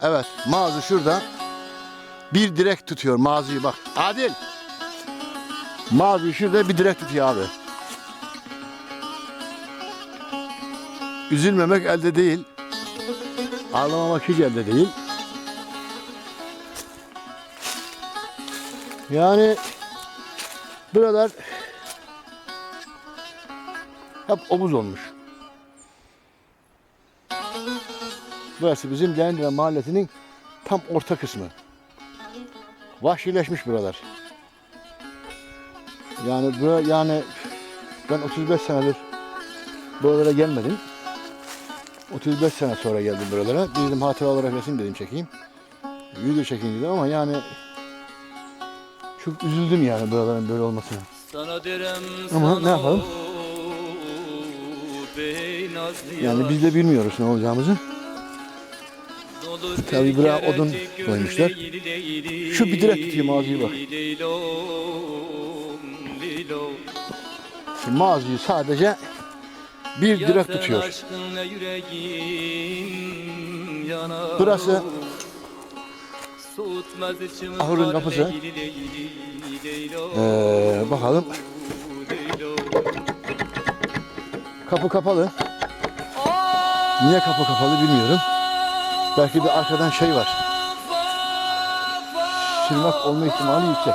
Evet mağaza şurada. Bir direk tutuyor mağazayı bak. Adil. Mağazayı şurada bir direk tutuyor abi. Üzülmemek elde değil. Ağlamamak hiç elde değil. Yani buralar hep omuz olmuş. Burası bizim Dendire Mahallesi'nin tam orta kısmı. Vahşileşmiş buralar. Yani bura, yani ben 35 senedir buralara gelmedim. 35 sene sonra geldim buralara. Dedim hatıra olarak resim dedim çekeyim. Video çekeyim dedim ama yani çok üzüldüm yani buraların böyle olmasına. Sana derem Ama sana ne yapalım? Yani biz de bilmiyoruz ne olacağımızı. Tabii buraya odun koymuşlar. Şu bir direk tutayım ağzıya bak. Şimdi mağazayı sadece bir direk tutuyor. Burası Soğutmaz içimi ahırın kar kapısı. Ee, bakalım kapı kapalı. Niye kapı kapalı bilmiyorum. Belki de arkadan şey var. Sırmak olma ihtimali yüksek.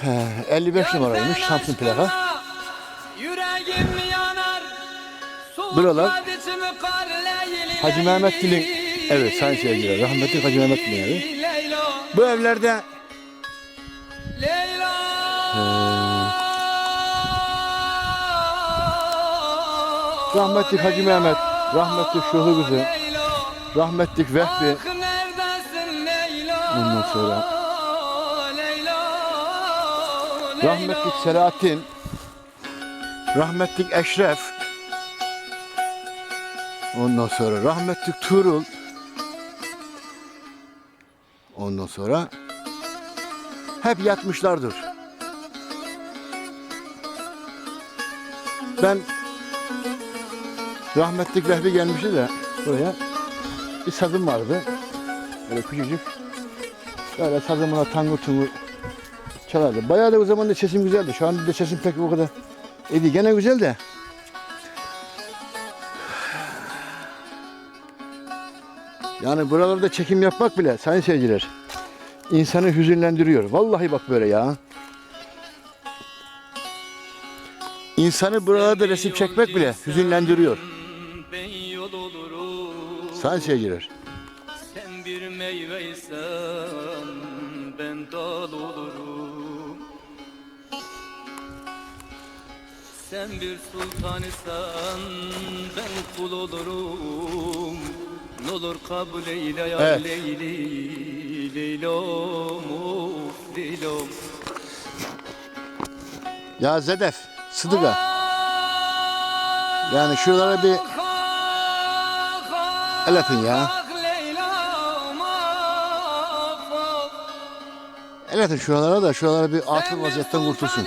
He, 55 numaraymış Samsun plaka. Buralar Hacı Mehmet Dil'in evi, sayın seyirciler. Rahmetli Hacı Mehmet Dil'in evi. Bu evlerde Leylo. Rahmetli Hacı Mehmet, rahmetli Şuhu kızı, Leylo, rahmetli Vehbi, ah? Ondan sonra Leylo, rahmetli Leylo. Selahattin, rahmetli Eşref, ondan sonra rahmetli Tuğrul, ondan sonra hep yatmışlardır. Ben rahmetli Vehbi gelmişti de buraya bir sazım vardı. Böyle küçücük. Böyle sazımına tangur tungur çalardı. Bayağı da o zaman da sesim güzeldi. Şu anda da sesim pek o kadar iyi. Gene güzel de. Yani buralarda çekim yapmak bile sayın seyirciler insanı hüzünlendiriyor. Vallahi bak böyle ya. İnsanı buralarda resim çekmek bile hüzünlendiriyor. Sayın seyirciler. Sen bir meyveysen ben dal olurum Sen bir sultan isen ben kul olurum Ne olur kabul eyle ya Evet. Leyli Leylom of Leylom Ya Zedef, Sıdıka. Yani şuralara bir el atın ya. El atın şuralara da şuralara bir atıl vaziyetten kurtulsun.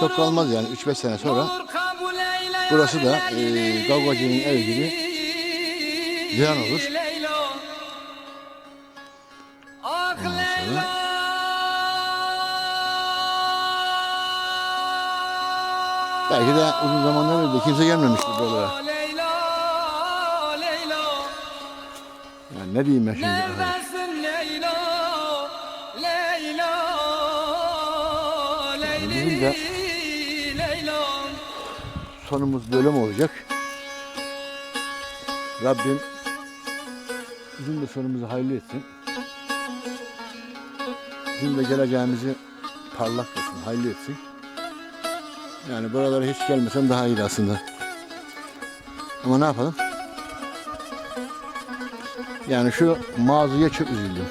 Çok kalmaz yani 3-5 sene sonra. burası da, eee, Gavgacı'nın evi gibi ziyan olur. Ondan sonra belki de uzun zamandan de kimse gelmemiştir buralara. Yani ne diyeyim ben şimdi? Neredesin Leyla? Leyla, Bizim de- Leyli, Leyla. Sonumuz böyle mi olacak? Rabbim bizim de sonumuzu hayırlı etsin. Bizim de geleceğimizi parlak etsin, hayırlı etsin. Yani buralara hiç gelmesem daha iyiydi aslında. Ama ne yapalım? Yani şu mağazaya çok üzüldüm.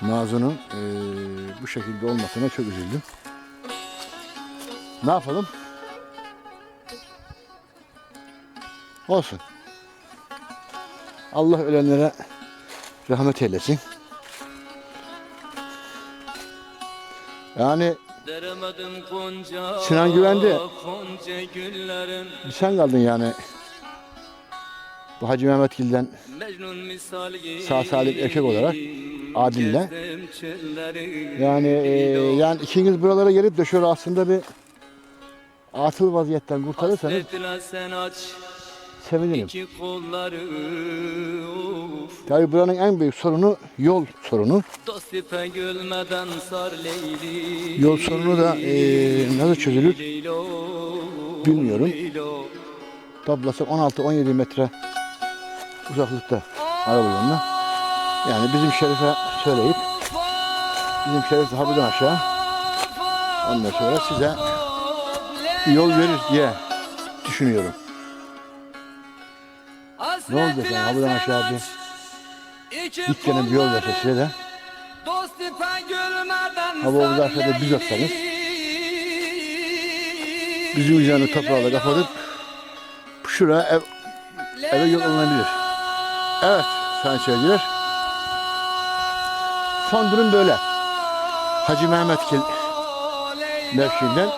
Mağazanın eee, bu şekilde olmasına çok üzüldüm. Ne yapalım? Olsun. Allah ölenlere rahmet eylesin. Yani Sinan Güvendi. Sen kaldın yani. Bu Hacı Mehmet Gil'den Sağ salim erkek olarak Adil'le. Yani e, yani ikiniz buralara gelip de şöyle aslında bir atıl vaziyetten kurtarırsanız sevinirim. Tabii buranın en büyük sorunu yol sorunu. Yol sorunu da e, nasıl çözülür bilmiyorum. Tablası 16-17 metre uzaklıkta araba yoluna. Yani bizim şerife söyleyip bizim şerif harbiden aşağı ondan sonra size yol verir diye düşünüyorum. Ne olacak yani harbiden aşağı bir gitgene bir yol verse size de Hava orada aşağıda düz atsanız, bizim üzerine toprağla kapatıp şuraya ev, eve yol alınabilir. Evet sayın seyirciler. Son durum böyle. Hacı Mehmet Kil mevkiinden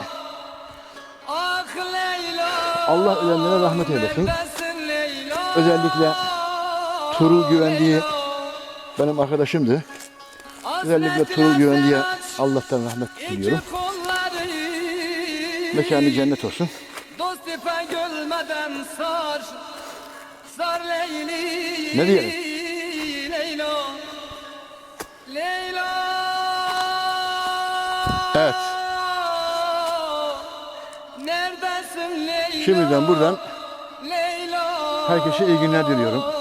Allah ölenlere rahmet eylesin. Özellikle Tuğrul Güvendiği benim arkadaşımdı. Özellikle Tuğrul Güvendiğe Allah'tan rahmet diliyorum. Mekanı cennet olsun. Dost ipe gülmeden sar Ne diyelim? Leylo Leylo Evet. Neredesin Leylo Şimdiden buradan Leylo herkese iyi günler diliyorum.